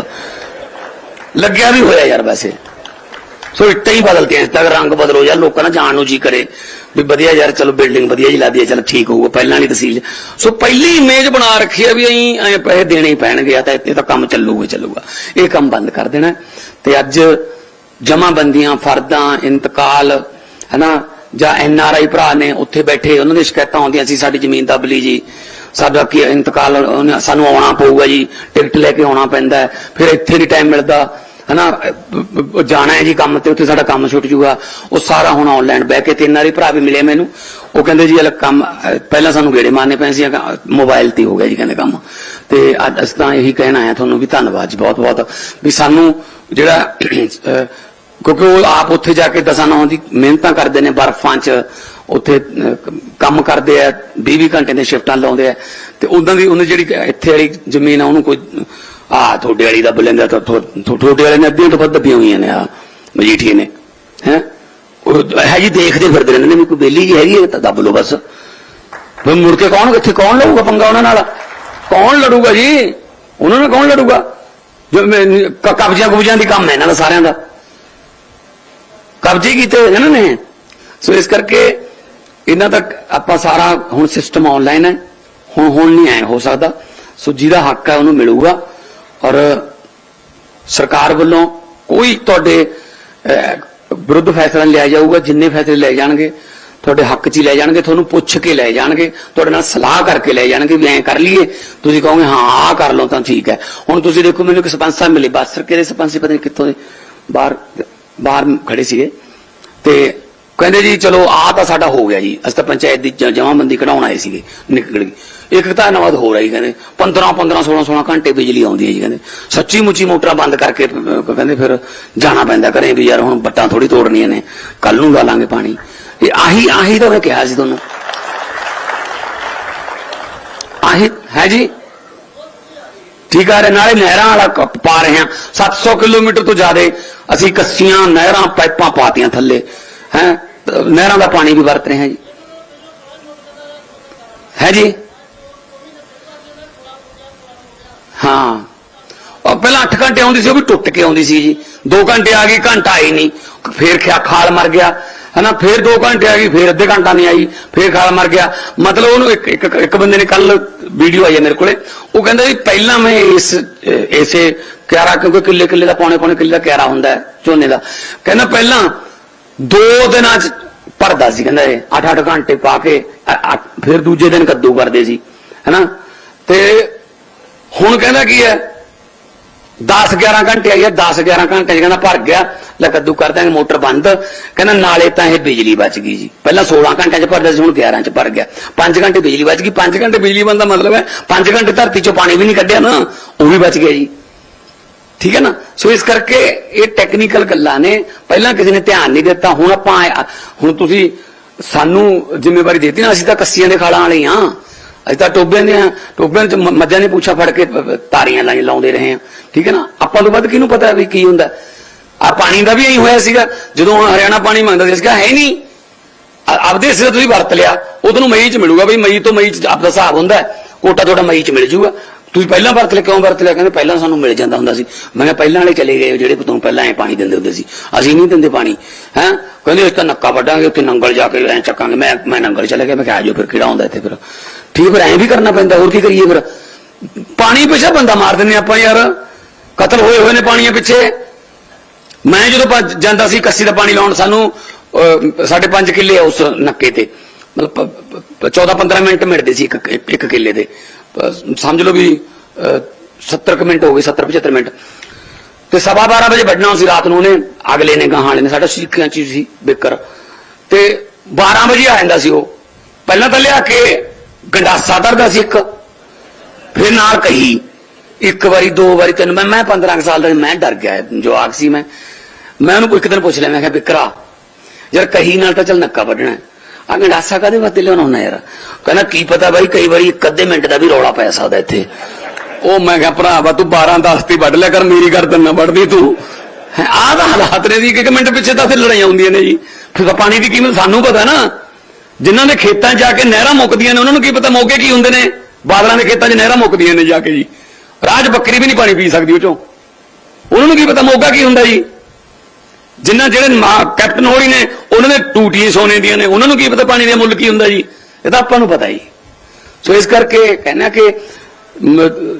ਲੱਗਿਆ ਵੀ ਹੋਇਆ ਯਾਰ ਵੈਸੇ। ਸੋ ਇੱਟਾਂ ਹੀ ਬਦਲਤੀਆਂ, ਇਸ ਤੱਕ ਰੰਗ ਬਦਲੋ ਯਾਰ, ਲੋਕਾਂ ਨਾਲ ਜਾਣ ਨੂੰ ਜੀ ਕਰੇ। ਵੀ ਵਧੀਆ ਯਾਰ, ਚਲੋ ਬਿਲਡਿੰਗ ਵਧੀਆ ਜੀ ਲੱਗਦੀ ਹੈ, ਚਲ ਠੀਕ ਹੋਊਗਾ, ਪਹਿਲਾਂ ਨਹੀਂ ਤਹਿਸੀਲ ਸੋ ਪਹਿਲੀ ਇਮੇਜ ਬਣਾ ਰੱਖੀ ਹੈ ਵੀ ਅਸੀਂ ਐਂ ਪੈਸੇ ਦੇਣੇ ਹੀ ਪੈਣਗੇ, ਆ ਤਾਂ ਇੱਥੇ ਤਾਂ ਕੰਮ ਚੱਲੂਗਾ ਚੱਲੂਗਾ। ਇਹ ਕੰਮ ਬੰਦ ਕਰ ਦੇਣਾ ਤੇ ਅੱਜ ਜਮਾਬੰਦੀਆਂ, ਫਰਦਾਂ, ਇੰਤਕਾਲ, ਹਨਾ, ਜਾਂ ਐਨ ਆਰ ਆਈ ਭਰਾ ਨੇ ਉੱਥੇ ਬੈਠੇ, ਉਹਨਾਂ ਦੀਆਂ ਸ਼ਿਕਾਇਤਾਂ ਆਉਂਦੀਆਂ ਸੀ, ਸਾਡੀ ਜ਼ਮੀਨ ਦੱਬ ਲਈ ਜੀ। ਸਾਡਾ ਕੀ ਇੰਤਕਾਲ ਸਾਨੂੰ ਆਉਣਾ ਪਊਗਾ ਜੀ, ਟਿਕਟ ਲੈ ਕੇ ਆਉਣਾ ਪੈਂਦਾ ਫਿਰ ਇੱਥੇ ਨਹੀਂ ਟਾਈਮ ਮਿਲਦਾ। ਹਨਾ ਜਾਣਾ ਹੈ ਜੀ ਕੰਮ ਤੇ, ਉੱਥੇ ਸਾਡਾ ਕੰਮ ਛੁੱਟ ਜੂਗਾ। ਉਹ ਸਾਰਾ ਹੁਣ ਆਨਲਾਈਨ ਬਹਿ ਕੇ ਤਿੰਨ ਵਾਰੀ ਭਰਾ ਵੀ ਮਿਲੇ ਮੈਨੂੰ। ਉਹ ਕਹਿੰਦੇ ਜੀ ਇਹ ਕੰਮ ਪਹਿਲਾਂ ਸਾਨੂੰ ਗੇੜੇ ਮਾਰਨੇ ਪਏ ਸੀ ਮੋਬਾਈਲ ਤੇ ਹੋ ਗਿਆ ਜੀ ਕਹਿੰਦੇ ਕੰਮ। ਤੇ ਅੱਜ ਅਸੀਂ ਤਾਂ ਇਹੀ ਕਹਿਣਾ ਆਇਆ ਤੁਹਾਨੂੰ ਵੀ ਧੰਨਵਾਦ ਜੀ, ਬਹੁਤ ਬਹੁਤ। ਵੀ ਸਾਨੂੰ ਜਿਹੜਾ ਕਿਉਂਕਿ ਉਹ ਆਪ ਉੱਥੇ ਜਾ ਕੇ ਦਸਾਂ ਨੌਂ ਦੀ ਮਿਹਨਤਾਂ ਕਰਦੇ ਨੇ, ਬਰਫਾਂ 'ਚ ਉੱਥੇ ਕੰਮ ਕਰਦੇ ਆ 20 ਘੰਟੇ ਦੇ ਸ਼ਿਫਟਾਂ ਲਾਉਂਦੇ ਆ। ਤੇ ਉਦਾਂ ਦੀ ਉਹਨੇ ਜਿਹੜੀ ਇੱਥੇ ਵਾਲੀ ਜ਼ਮੀਨ ਆ, ਉਹਨੂੰ ਕੋਈ ਆ, ਤੁਹਾਡੇ ਵਾਲੀ ਦਾ ਬਲੇਂਦਾ ਤਾਂ ਤੁਹਾਡੇ ਵਾਲੇ ਨੇ ਅੱਧੀਆਂ ਤੋਂ ਵੱਧ ਦੱਬੀਆਂ ਹੋਈਆਂ ਨੇ ਆ, ਮਜੀਠੀਏ ਨੇ, ਹੈ? ਉਹ ਹੈ ਜੀ ਦੇਖਦੇ ਫਿਰਦੇ ਰਹਿੰਦੇ ਨੇ ਕੋਈ ਬੇਲੀ ਜੀ ਹੈਗੀ ਤਾਂ ਦੱਬ ਲਓ ਬਸ। ਫਿਰ ਮੁੜ ਕੇ ਕੌਣ ਕਿੱਥੇ ਕੌਣ ਲਊਗਾ ਪੰਗਾ ਉਹਨਾਂ ਨਾਲ? ਕੌਣ ਲੜੂਗਾ ਜੀ? ਉਹਨਾਂ ਨਾਲ ਕੌਣ ਲੜੂਗਾ? ਜੋ ਕਬਜ਼ਿਆਂ ਕੁਬਜ਼ਿਆਂ ਦੀ ਕੰਮ ਹੈ ਇਹਨਾਂ ਦਾ ਸਾਰਿਆਂ ਦਾ। ਕਬਜ਼ੇ ਕੀਤੇ ਹੋਏ ਇਹਨਾਂ ਨੇ। ਸੋ ਇਸ ਕਰਕੇ ਇਹਨਾਂ ਦਾ ਆਪਾਂ ਸਾਰਾ ਹੁਣ ਸਿਸਟਮ ਆਨਲਾਈਨ ਹੈ। ਹੁਣ ਹੁਣ ਨਹੀਂ ਐ ਹੋ ਸਕਦਾ। ਸੋ ਜਿਹਦਾ ਹੱਕ ਹੈ ਉਹਨੂੰ ਮਿਲੂਗਾ। ਔਰ ਸਰਕਾਰ ਵੱਲੋਂ ਕੋਈ ਤੁਹਾਡੇ ਵਿਰੁੱਧ ਫੈਸਲਾ ਨਹੀਂ ਲਿਆ ਜਾਊਗਾ, ਜਿੰਨੇ ਫੈਸਲੇ ਲਏ ਜਾਣਗੇ, ਤੁਹਾਡੇ ਹੱਕ 'ਚ ਹੀ ਲੈ ਜਾਣਗੇ, ਤੁਹਾਨੂੰ ਪੁੱਛ ਕੇ ਲੈ ਜਾਣਗੇ, ਤੁਹਾਡੇ ਨਾਲ ਸਲਾਹ ਕਰਕੇ ਲੈ ਜਾਣਗੇ ਵੀ ਐਂ ਕਰ ਲਈਏ, ਤੁਸੀਂ ਕਹੋਗੇ, ਹਾਂ, ਆਹ ਕਰ ਲਓ ਤਾਂ ਠੀਕ ਹੈ। ਹੁਣ ਤੁਸੀਂ ਦੇਖੋ, ਮੈਨੂੰ ਇੱਕ ਸਰਪੰਚ ਸਾਹਿਬ ਮਿਲੇ, ਬਾਸਰ ਕਿਹੜੇ ਸਰਪੰਚ ਪਤਾ ਨਹੀਂ ਕਿੱਥੋਂ ਦੇ, ਬਾਹਰ ਬਾਹਰ ਖੜੇ ਸੀਗੇ। ਤੇ ਕਹਿੰਦੇ ਜੀ, ਚਲੋ, ਆਹ ਤਾਂ ਸਾਡਾ ਹੋ ਗਿਆ ਜੀ। ਅਸੀਂ ਤਾਂ ਪੰਚਾਇਤ ਦੀ ਜ- ਜਮਾਂਬੰਦੀ ਕਢਾਉਣ ਆਏ ਸੀਗੇ, ਨਿਕਲ ਗਈ ਇੱਕ ਤਾਂ ਨਵਾਦ ਹੋ ਰਹੀ ਕਹਿੰਦੇ 15 15 16 16 ਘੰਟੇ ਬਿਜਲੀ ਆਉਂਦੀ ਹੈ ਜੀ, ਕਹਿੰਦੇ। ਸੱਚੀ ਮੁੱਚੀ ਮੋਟਰਾਂ ਬੰਦ ਕਰਕੇ ਕਹਿੰਦੇ ਫਿਰ ਜਾਣਾ ਪੈਂਦਾ ਕਰੇ ਵੀ ਯਾਰ ਹੁਣ ਬੱਟਾਂ ਥੋੜੀ ਤੋੜਨੀਆਂ ਨੇ ਕੱਲ ਨੂੰ ਲਾ ਲਾਂਗੇ ਪਾਣੀ। ਇਹ ਆਹੀ ਆਹੀ ਤਾਂ ਮੈਂ ਕਿਹਾ ਸੀ ਤੁਹਾਨੂੰ। ਆਹੀ, ਹੈ ਜੀ? ਠੀਕ ਆ ਰੇ ਨਾਲੇ ਨਹਿਰਾਂ ਵਾਲਾ ਪਾ ਰਹੇ ਹਾਂ। 700 ਕਿਲੋਮੀਟਰ ਤੋਂ ਜ਼ਿਆਦਾ ਅਸੀਂ ਕੱਸੀਆਂ, ਨਹਿਰਾਂ, ਪਾਈਪਾਂ ਪਾਤੀਆਂ ਥੱਲੇ। ਹੈ? ਨਹਿਰਾਂ ਦਾ ਪਾਣੀ ਵੀ ਵਰਤ ਰਹੇ ਹਾਂ ਜੀ। ਹੈ ਜੀ? ਹਾਂ। ਉਹ ਪਹਿਲਾਂ 8 ਘੰਟੇ ਆਉਂਦੀ ਸੀ, ਉਹ ਵੀ ਟੁੱਟ ਕੇ ਆਉਂਦੀ ਸੀ ਜੀ। 2 ਘੰਟੇ ਆ ਗਈ, ਘੰਟਾ ਆਈ ਨਹੀਂ। ਫੇਰ ਖਿਆ, ਖਾਲ ਮਰ ਗਿਆ। ਹਨਾ, ਫੇਰ 2 ਘੰਟੇ ਆ ਗਈ, ਫੇਰ ਅੱਧੇ ਘੰਟਾ ਨਹੀਂ ਆਈ, ਫੇਰ ਖਾਲ ਮਰ ਗਿਆ। ਮਤਲਬ ਉਹਨੂੰ ਇੱਕ ਇੱਕ ਇੱਕ ਬੰਦੇ ਨੇ ਕੱਲ ਵੀਡੀਓ ਆਈ ਹੈ ਮੇਰੇ ਕੋਲੇ। ਉਹ ਕਹਿੰਦਾ ਵੀ ਪਹਿਲਾਂ ਮੈਂ ਇਸ, ਇਸੇ ਕਿਆਰਾ, ਕਿਉਂਕਿ ਕਿੱਲੇ ਕਿੱਲੇ ਦਾ, ਪੌਣੇ ਪੌਣੇ ਕਿੱਲੇ ਦਾ ਕਿਆਰਾ ਹੁੰਦਾ ਹੈ, ਝੋਨੇ ਦਾ। ਕਹਿੰਦਾ ਪਹਿਲਾਂ ਦੋ ਦਿਨਾਂ ਚ ਭਰਦਾ ਸੀ, ਕਹਿੰਦਾ ਇਹ 8-8 ਘੰਟੇ ਪਾ ਕੇ ਫਿਰ ਦੂਜੇ ਦਿਨ ਕੱਦੂ ਕਰਦੇ ਸੀ, ਹੈਨਾ? ਤੇ ਹੁਣ ਕਹਿੰਦਾ ਕੀ ਹੈ? 10 11 ਘੰਟੇ ਆਈ ਹੈ 10 11 ਘੰਟੇ 'ਚ ਕਹਿੰਦਾ ਭਰ ਗਿਆ, ਲੈ ਕੱਦੂ ਕਰ ਦਾਂਗੇ ਮੋਟਰ ਬੰਦ। ਕਹਿੰਦਾ ਨਾਲੇ ਤਾਂ ਇਹ ਬਿਜਲੀ ਬਚ ਗਈ ਜੀ। ਪਹਿਲਾਂ 16 ਘੰਟਿਆਂ 'ਚ ਭਰਦਾ ਸੀ, ਹੁਣ 11 'ਚ ਭਰ ਗਿਆ। 5 ਘੰਟੇ ਬਿਜਲੀ ਬਚ ਗਈ 5 ਘੰਟੇ ਬਿਜਲੀ ਬੰਦ ਦਾ ਮਤਲਬ ਹੈ 5 ਘੰਟੇ ਧਰਤੀ 'ਚੋਂ ਪਾਣੀ ਵੀ ਨਹੀਂ ਕੱਢਿਆ ਨਾ, ਉਹ ਵੀ ਬਚ ਗਿਆ ਜੀ। ਠੀਕ ਹੈ ਨਾ? ਸੋ ਇਸ ਕਰਕੇ ਇਹ ਟੈਕਨੀਕਲ ਗੱਲਾਂ ਨੇ। ਪਹਿਲਾਂ ਕਿਸੇ ਨੇ ਧਿਆਨ ਨਹੀਂ ਦਿੱਤਾ, ਹੁਣ ਆਪਾਂ ਹੁਣ ਤੁਸੀਂ ਸਾਨੂੰ ਜ਼ਿੰਮੇਵਾਰੀ ਦਿੱਤੀ ਨਾ, ਅਸੀਂ ਤਾਂ ਕੱਸੀਆਂ ਦੇ ਖਾਲਾਂ ਵਾਲੇ ਹਾਂ ਅਸੀਂ ਤਾਂ ਟੋਬਿਆਂ ਦੇ ਹਾਂ ਟੋਬਿਆਂ ਚ ਮ- ਮੱਝਾਂ ਨੇ ਪੁੱਛਾ ਫੜ ਕੇ ਤਾਰੀਆਂ ਲਾਈ ਲਾਉਂਦੇ ਰਹੇ ਹਾਂ ਠੀਕ ਹੈ ਨਾ? ਆਪਾਂ ਤੋਂ ਵੱਧ ਕਿਹਨੂੰ ਪਤਾ ਵੀ ਕੀ ਹੁੰਦਾ? ਆ ਪਾਣੀ ਦਾ ਵੀ ਐਂ ਹੋਇਆ ਸੀਗਾ। ਜਦੋਂ ਹਰਿਆਣਾ ਪਾਣੀ ਮੰਗਦਾ ਸੀ ਸੀਗਾ ਕਿਹਾ, ਹੈ ਨਹੀਂ। ਆਪਦੇ ਸਿਰ ਤੁਸੀਂ ਵਰਤ ਲਿਆ। ਉਹ ਤੁਹਾਨੂੰ ਮਈ ਚ ਮਿਲੂਗਾ ਬਈ, ਮਈ ਤੋਂ ਮਈ ਚ ਆਪਦਾ ਹਿਸਾਬ ਹੁੰਦਾ। ਕੋਟਾ ਤੁਹਾਡਾ ਮਈ ਚ ਮਿਲ ਜੂਗਾ। ਤੁਸੀਂ ਪਹਿਲਾਂ ਵਰਤ ਲਿਆ ਕਿਉਂ ਵਰਤ ਲਿਆ? ਕਹਿੰਦੇ ਪਹਿਲਾਂ ਸਾਨੂੰ ਮਿਲ ਜਾਂਦਾ ਹੁੰਦਾ ਸੀ। ਮੈਂ ਕਿਹਾ ਪਹਿਲਾਂ ਵਾਲੇ ਚਲੇ ਗਏ ਜਿਹੜੇ ਤੁਹਾਨੂੰ ਪਹਿਲਾਂ ਐ ਪਾਣੀ ਦਿੰਦੇ ਹੁੰਦੇ ਸੀ। ਅਸੀਂ ਨਹੀਂ ਦਿੰਦੇ ਪਾਣੀ ਹੈ? ਕਹਿੰਦੇ ਅਸੀਂ ਤਾਂ ਨੱਕਾ ਵੱਢਾਂਗੇ ਉੱਥੇ ਨੰਗਲ ਜਾ ਕੇ ਐ ਚੱਕਾਂਗੇ। ਮੈਂ ਮੈਂ ਨੰਗਲ ਚਲੇ ਗਿਆ ਮੈਂ ਕਿਹਾ ਆਜੋ ਫਿਰ ਕਿਹੜਾ ਹੁੰਦਾ ਇੱਥੇ ਫਿਰ? ਠੀਕ ਫਿਰ ਐਂ ਵੀ ਕਰਨਾ ਪੈਂਦਾ ਹੋਰ ਕੀ ਕਰੀਏ ਫਿਰ? ਪਾਣੀ ਪਿੱਛੇ ਬੰਦਾ ਮਾਰ ਦਿੰਦੇ ਆਪਾਂ ਯਾਰ। ਕਤਲ ਹੋਏ ਹੋਏ ਨੇ ਪਾਣੀਆਂ ਪਿੱਛੇ। ਮੈਂ ਜਦੋਂ ਜਾਂਦਾ ਸੀ ਕੱਸੀ ਦਾ ਪਾਣੀ ਲਾਉਣ ਸਾਨੂੰ ਅਹ, ਸਾਢੇ 5 ਕਿੱਲੇ ਆ ਉਸ ਨੱਕੇ ਤੇ। ਮਤਲਬ 14 15 ਮਿੰਟ ਮਿਲਦੇ ਸੀ ਇੱਕ ਇੱਕ- ਕਿੱਲੇ ਦੇ ਸਮਝ ਲਓ ਵੀ ਅਹ, 70 ਕੁ ਮਿੰਟ ਹੋ ਗਏ 70 75 ਮਿੰਟ। ਤੇ ਸਵਾ 12 ਵਜੇ ਵੱਢਣਾ ਸੀ ਰਾਤ ਨੂੰ ਉਹਨੇ ਅਗਲੇ ਨੇ ਗਾਹਾਂ ਵਾਲੇ ਨੇ ਸਾਡਾ ਸਿੱਖਿਆਂ ਚ ਸੀ ਬਿਕਰ। ਤੇ 12 ਵਜੇ ਆ ਜਾਂਦਾ ਸੀ ਉਹ। ਪਹਿਲਾਂ ਤਾਂ ਲਿਆ ਕੇ ਗੰਡਾਸਾ ਧਰਦਾ ਸੀ ਇੱਕ। ਫਿਰ ਨਾਲ ਕਹੀ ਇੱਕ ਵਾਰੀ ਦੋ ਵਾਰੀ ਤਿੰਨ ਮੈਂ ਮੈਂ 15 ਕੁ ਸਾਲ ਦਾ ਮੈਂ ਡਰ ਗਿਆ ਜਵਾਕ ਸੀ ਮੈਂ। ਮੈਂ ਉਹਨੂੰ ਇੱਕ ਦਿਨ ਪੁੱਛ ਲਿਆ ਮੈਂ ਕਿਹਾ ਬਿਕਰਾ ਯਾਰ ਕਹੀ ਨਾਲ ਤਾਂ ਚੱਲ ਨੱਕਾ ਵੱਢਣਾ। ਆ ਗੰਡਾਸਾ ਕਾਦੇ ਵਾਸਤੇ ਲਿਆਉਣਾ ਹੁੰਦਾ ਯਾਰ? ਕਹਿੰਦਾ, ਕੀ ਪਤਾ ਬਾਈ, ਕਈ ਵਾਰੀ ਇੱਕ ਅੱਧੇ ਮਿੰਟ ਦਾ ਵੀ ਰੌਲਾ ਪੈ ਸਕਦਾ ਇੱਥੇ। ਉਹ ਮੈਂ ਕਿਹਾ ਭਰਾਵਾ ਤੂੰ 12 10 ਤੇ ਵੱਢ ਲਿਆ ਕਰ, ਮੇਰੀ ਗਰਦਨ ਨਾ ਵੱਢਦੀ ਤੂੰ। ਆਹ ਦਾ ਹਾਲਾਤ ਨੇ ਜੀ ਇੱਕ ਮਿੰਟ ਪਿੱਛੇ ਤਾਂ ਫਿਰ ਲੜਾਈਆਂ ਹੁੰਦੀਆਂ ਨੇ ਜੀ। ਫਿਰ ਪਾਣੀ ਦੀ ਕੀਮਤ ਸਾਨੂੰ ਪਤਾ ਨਾ। ਜਿਨ੍ਹਾਂ ਦੇ ਖੇਤਾਂ 'ਚ ਜਾ ਕੇ ਨਹਿਰਾਂ ਮੁੱਕਦੀਆਂ ਨੇ, ਉਹਨਾਂ ਨੂੰ ਕੀ ਪਤਾ ਮੌਕੇ ਕੀ ਹੁੰਦੇ ਨੇ? ਬਾਦਲਾਂ ਦੇ ਖੇਤਾਂ 'ਚ ਨਹਿਰਾਂ ਮੁੱਕਦੀਆਂ ਨੇ ਜਾ ਕੇ ਜੀ। ਰਾਜ ਬੱਕਰੀ ਵੀ ਨਹੀਂ ਪਾਣੀ ਪੀ ਸਕਦੀ ਉਹ ਚੋਂ। ਉਹਨਾਂ ਨੂੰ ਕੀ ਪਤਾ ਮੌਕਾ ਕੀ ਹੁੰਦਾ ਜੀ? ਜਿੰਨਾ ਜਿਹੜੇ ਮਾ- ਕੈਪਟਨ ਹੋਰੀ ਨੇ, ਉਹਨਾਂ ਦੇ ਟੂਟੀਆਂ ਸੋਨੇ ਦੀਆਂ ਨੇ। ਉਹਨਾਂ ਨੂੰ ਕੀ ਪਤਾ ਪਾਣੀ ਦਾ ਮੁੱਲ ਕੀ ਹੁੰਦਾ ਜੀ? ਇਹ ਤਾਂ ਆਪਾਂ ਨੂੰ ਪਤਾ ਹੀ। ਸੋ ਇਸ ਕਰਕੇ ਕਹਿੰਦਾ ਕਿ ਮ-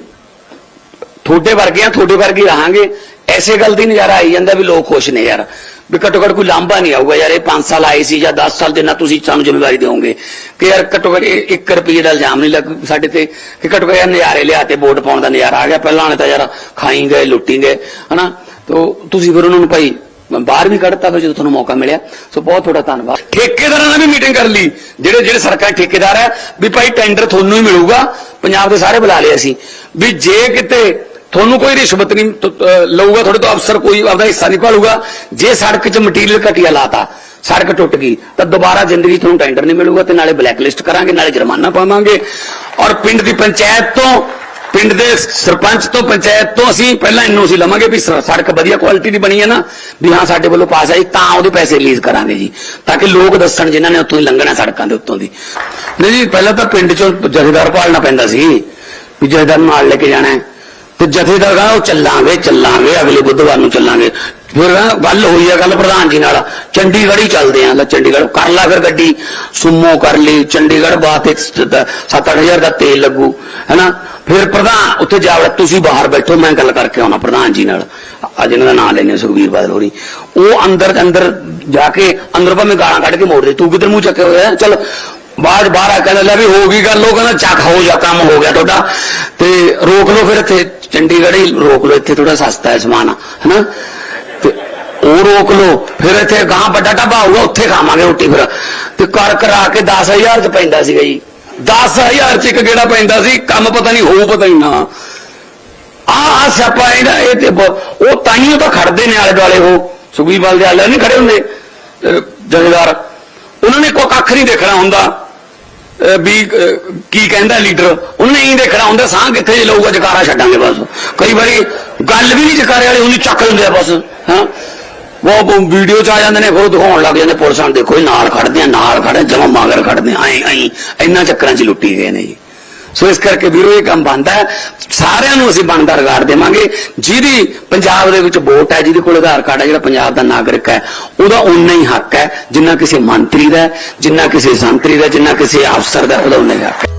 ਵਰਗੇ ਆ ਤੁਹਾਡੇ ਵਰਗੇ ਰਹਾਂਗੇ। ਐਸੇ ਗੱਲ ਦੀ ਨਜ਼ਾਰਾ ਆਈ ਜਾਂਦਾ ਵੀ ਲੋਕ ਖੁਸ਼ ਨੇ ਯਾਰ। ਵੀ ਘੱਟੋ ਘੱਟ ਕੋਈ ਲਾਂਭਾ ਨਹੀਂ ਆਊਗਾ ਯਾਰ। ਇਹ 5 ਸਾਲ ਆਏ ਸੀ ਜਾਂ 10 ਸਾਲ ਜਿੰਨਾ ਤੁਸੀਂ ਸਾਨੂੰ ਜ਼ਿੰਮੇਵਾਰੀ ਦਿਓਗੇ ਕਿ ਯਾਰ ਘੱਟੋ ਘੱਟ 1 ਰੁਪਏ ਦਾ ਇਲਜ਼ਾਮ ਨਹੀਂ ਲੱਗ ਸਾਡੇ ਤੇ ਕਿ ਘੱਟੋ ਘੱਟ ਯਾਰ ਨਜ਼ਾਰੇ ਲਿਆ ਤੇ ਵੋਟ ਪਾਉਣ ਦਾ ਨਜ਼ਾਰਾ ਆ ਗਿਆ। ਪਹਿਲਾਂ ਵਾਲੇ ਤਾਂ ਯਾਰ ਖਾਈ ਗਏ, ਲੁੱਟੀ ਗਏ, ਹਨਾ? ਤੋ ਤੁਸੀਂ ਫਿਰ ਉਹਨਾਂ ਨੂੰ ਭਾਈ ਬਾਹਰ ਵੀ ਕੱਢਤਾ ਫਿਰ ਜਦੋਂ ਤੁਹਾਨੂੰ ਮੌਕਾ ਮਿਲਿਆ। ਸੋ ਬਹੁਤ ਤੁਹਾਡਾ ਧੰਨਵਾਦ। ਠੇਕੇਦਾਰਾਂ ਨਾਲ ਵੀ ਮੀਟਿੰਗ ਕਰ ਲਈ। ਜਿਹੜੇ ਜਿਹੜੇ ਸਰਕਾਰੀ ਠੇਕੇਦਾਰ ਹੈ ਵੀ ਭਾਈ ਟੈਂਡਰ ਤੁਹਾਨੂੰ ਹੀ ਮਿਲੂਗਾ। ਪੰਜਾਬ ਦੇ ਸਾਰੇ ਬੁਲਾ ਲਏ ਅਸੀਂ। ਵੀ ਜੇ ਕਿਤੇ ਤੁਹਾਨੂੰ ਕੋਈ ਰਿਸ਼ਵਤ ਨਹੀਂ ਲਊਗਾ, ਤੁਹਾਡੇ ਤੋਂ ਅਫਸਰ ਕੋਈ ਆਪਦਾ ਹਿੱਸਾ ਨਹੀਂ ਭਾਲੂਗਾ। ਜੇ ਸੜਕ 'ਚ ਮਟੀਰੀਅਲ ਘਟੀਆ ਲਾਤਾ, ਸੜਕ ਟੁੱਟ ਗਈ, ਤਾਂ ਦੁਬਾਰਾ ਜ਼ਿੰਦਗੀ ਤੁਹਾਨੂੰ ਟੈਂਡਰ ਨਹੀਂ ਮਿਲੂਗਾ ਤੇ ਨਾਲੇ ਬਲੈਕ ਲਿਸਟ ਕਰਾਂਗੇ, ਨਾਲੇ ਜੁਰਮਾਨਾ ਪਾਵਾਂਗੇ। ਔਰ ਪਿੰਡ ਦੀ ਪੰਚਾਇਤ ਤੋਂ ਪਿੰਡ ਦੇ ਸਰਪੰਚ ਤੋਂ, ਪੰਚਾਇਤ ਤੋਂ ਅਸੀਂ ਪਹਿਲਾਂ ਐਨਓਸੀ ਲਵਾਂਗੇ ਵੀ ਸੜਕ ਵਧੀਆ ਕੁਆਲਿਟੀ ਦੀ ਬਣੀ ਹੈ ਨਾ, ਵੀ ਹਾਂ ਸਾਡੇ ਵੱਲੋਂ ਪਾਸ ਆਈ, ਤਾਂ ਉਹਦੇ ਪੈਸੇ ਰਿਲੀਜ਼ ਕਰਾਂਗੇ ਜੀ, ਤਾਂ ਕਿ ਲੋਕ ਦੱਸਣ ਜਿਨ੍ਹਾਂ ਨੇ ਉੱਥੋਂ ਹੀ ਲੰਘਣਾ ਸੜਕਾਂ ਦੇ ਉੱਤੋਂ ਦੀ। ਨਹੀਂ ਜੀ, ਪਹਿਲਾਂ ਤਾਂ ਪਿੰਡ 'ਚੋਂ ਜਥੇਦਾਰ ਭਾਲਣਾ ਪੈਂਦਾ ਸੀ, ਵੀ ਜਥੇਦਾਰ ਨੂੰ ਨਾਲ ਲੈ ਕੇ ਜਾਣਾ ਤੇ ਜਥੇਦਾਰ ਕਹਿੰਦਾ, ਉਹ ਚੱਲਾਂਗੇ ਚੱਲਾਂਗੇ, ਅਗਲੇ ਬੁੱਧਵਾਰ ਨੂੰ ਚੱਲਾਂਗੇ। ਫਿਰ ਗੱਲ ਹੋਈ ਆ ਗੱਲ ਪ੍ਰਧਾਨ ਜੀ ਨਾਲ। ਚੰਡੀਗੜ੍ਹ ਹੀ ਚੱਲਦੇ ਆਂ ਲੈ ਚੰਡੀਗੜ੍ਹ। ਕਰ ਲਾ ਫਿਰ ਗੱਡੀ। ਸੁਮੋ ਕਰ ਲਈ। ਚੰਡੀਗੜ੍ਹ ਬਾਤ 7-8000 ਦਾ ਤੇਲ ਲੱਗੂ। ਹੈਨਾ? ਫਿਰ ਪ੍ਰਧਾਨ, ਉੱਥੇ ਜਾ ਵੜਾ ਤੁਸੀਂ ਬਾਹਰ ਬੈਠੋ, ਮੈਂ ਗੱਲ ਕਰਕੇ ਆਉਣਾ ਪ੍ਰਧਾਨ ਜੀ ਨਾਲ। ਅੱਜ ਇਹਨਾਂ ਦਾ ਨਾਮ ਲੈਣੇ ਸੁਖਬੀਰ ਬਾਦਲ ਹੋਰੀ। ਉਹ ਅੰਦਰ ਅੰਦਰ ਜਾ ਕੇ ਅੰਦਰ ਭਾਵੇਂ ਗਾਲਾਂ ਕੱਢ ਕੇ ਮੋੜ ਦੇ। ਤੂੰ ਕਿੱਧਰ ਮੂੰਹ ਚੱਕੇ ਹੋਇਆ? ਚਲ, ਬਾਅਦ ਬਾਹਰ ਆ ਕਹਿੰਦਾ, ਲੈ ਵੀ ਹੋ ਗਈ ਗੱਲ। ਉਹ ਕਹਿੰਦਾ, ਚੱਕ, ਹੋ ਜਾ, ਕੰਮ ਹੋ ਗਿਆ ਤੁਹਾਡਾ। ਤੇ ਰੋਕ ਲਓ ਫਿਰ ਇੱਥੇ। ਚੰਡੀਗੜ੍ਹ ਹੀ ਰੋਕ ਲਓ। ਇੱਥੇ ਥੋੜਾ ਸਸਤਾ ਹੈ ਸਮਾਨ। ਹਨਾ? ਉਹ ਰੋਕ ਲਓ। ਫਿਰ ਇੱਥੇ ਗਾਂ ਵੱਡਾ ਢਾਬਾ ਹੋਊਗਾ, ਉੱਥੇ ਖਾਵਾਂਗੇ ਰੋਟੀ ਫਿਰ। ਤੇ ਕਰ ਕਰਾ ਕੇ 10000 ਚ ਪੈਂਦਾ ਸੀਗਾ ਜੀ। 10000 ਚ ਇੱਕ ਗੇੜਾ ਪੈਂਦਾ ਸੀ, ਕੰਮ ਪਤਾ ਨਹੀਂ ਹੋਊ, ਪਤਾ ਨਹੀਂ ਨਾ। ਆ ਆ ਸਿਆਪਾ ਇਹਦਾ, ਇਹ ਤੇ ਉਹ ਤਾਈਓ ਤਾਂ ਖੜਦੇ ਨੇ ਆਲੇ ਦੁਆਲੇ ਉਹ। ਸੁਖਬੀਰ ਦੇ ਆਲੇ ਨਹੀਂ ਖੜੇ ਹੁੰਦੇ ਜਥੇਦਾਰ। ਉਹਨਾਂ ਨੇ ਕੋਈ ਕੱਖ ਨਹੀਂ ਦੇਖਣਾ ਹੁੰਦਾ। ਵੀ ਕੀ ਕਹਿੰਦਾ ਲੀਡਰ। ਉਹਨੇ ਹੀ ਦੇਖਣਾ ਹੁੰਦਾ, ਸਾਹ ਕਿੱਥੇ ਲਊਗਾ, ਜਕਾਰਾ ਛੱਡਾਂਗੇ ਬਸ। ਕਈ ਵਾਰੀ ਗੱਲ ਵੀ ਨਹੀਂ ਜਕਾਰੇ ਵਾਲੇ, ਉਹਨੂੰ ਚੱਕ ਲੈਂਦੇ ਆ ਬਸ, ਹਾਂ। ਉਹ ਵੀਡੀਓ ਚ ਆ ਜਾਂਦੇ ਨੇ, ਫਿਰ ਦਿਖਾਉਣ ਲੱਗ ਜਾਂਦੇ, ਪੁਲਿਸ ਨੂੰ ਦੇਖੋ ਇਹ ਨਾਲ ਖੜਦੇ ਆ, ਨਾਲ ਖੜੇ ਜਮਾ ਮਗਰ ਖੜਦੇ ਆਈ ਆਈ ਇੰਨਾ ਚੱਕਰਾਂ 'ਚ ਲੁੱਟੀ ਗਏ ਨੇ ਜੀ। ਸੋ ਇਸ ਕਰਕੇ ਵੀਰੋ, ਇਹ ਕੰਮ ਬੰਦਾ ਸਾਰਿਆਂ ਨੂੰ ਅਸੀਂ ਬਣਦਾ ਰਿਗਾਰਡ ਦੇਵਾਂਗੇ। ਜਿਹਦੀ ਪੰਜਾਬ ਦੇ ਵਿੱਚ ਵੋਟ ਹੈ, ਜਿਹਦੇ ਕੋਲ ਆਧਾਰ ਕਾਰਡ ਹੈ, ਜਿਹੜਾ ਪੰਜਾਬ ਦਾ ਨਾਗਰਿਕ ਹੈ, ਉਹਦਾ ਉਨਾ ਹੀ ਹੱਕ ਹੈ, ਜਿੰਨਾ ਕਿਸੇ ਮੰਤਰੀ ਦਾ ਜਿੰਨਾ ਕਿਸੇ ਸੰਤਰੀ ਦਾ ਜਿੰਨਾ ਕਿਸੇ ਅਫਸਰ ਦਾ ਉਹਦਾ ਉਨਾ ਹੀ ਹੱਕ ਹੈ।